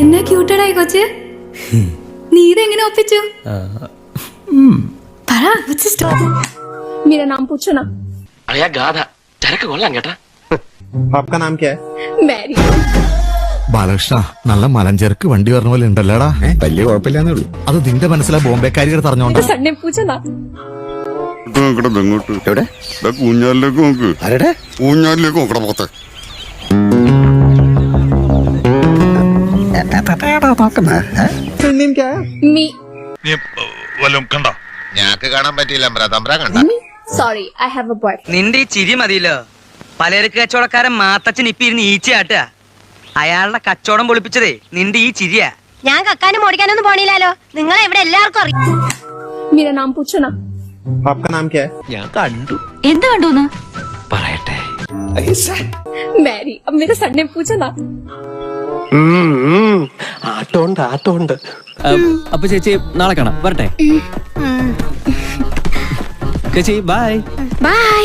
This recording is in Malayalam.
എന്നാ ക്യൂട്ടഡായി കൊച്ച് നീ ഇതെങ്ങനെ ഒപ്പിച്ചു പറ what's the story? मेरा नाम पूछो ना അളിയാ ഗാഥ ചരക്ക് കൊള്ളാം കേട്ടാ आपका नाम क्या है मैरी ബാലകൃഷ്ണ നല്ല മലഞ്ചരക്ക് വണ്ടി പറഞ്ഞ പോലെ ഉണ്ടല്ലോടാ വലിയ കുഴപ്പമില്ലാന്നേ ഉള്ളൂ അത് നിന്റെ മനസ്സിലാ ബോംബെക്കാരികൾ പറഞ്ഞോണ്ടാ मेरे सर ने पूछा ना നോക്കട്ടെ ഇങ്ങോട്ട് എവിടെ ദാ ഊഞ്ഞാലിലേക്ക് നോക്ക് ആരുടെ ഊഞ്ഞാലിലേക്ക് നോക്കട്ടെ പുറത്ത് नेम क्या है मी ഞാക്ക് കാണാൻ പറ്റിയില്ല തമ്പ്ര കണ്ട sorry I have a boyfriend നിന്റെ ഈ ചിരി മതിയല്ലോ പലചരക്ക് കച്ചവടക്കാരൻ മാത്തച്ഛൻ ഇപ്പൊ ഇരുന്ന് ഈച്ചയാട്ടുക അയാളുടെ കച്ചവടം പൊളിപ്പിച്ചതേ നിന്റെ ഈ ചിരിയാ ഞാൻ കക്കാനും ഓടിക്കാനൊന്നും പോണില്ലല്ലോ നിങ്ങളെ ഇവിടെ എല്ലാവർക്കും അറിയാം मेरा नाम पूछो ना आपका नाम क्या है എന്ത് കണ്ടൂന്ന് പറയട്ടെ मैरी अब मेरे सर ने पूछा ना ആട്ടമുണ്ട് ആട്ടമുണ്ട് അപ്പൊ ചേച്ചി നാളെ കാണാം. വരട്ടെ. ചേച്ചി ബൈ ബൈ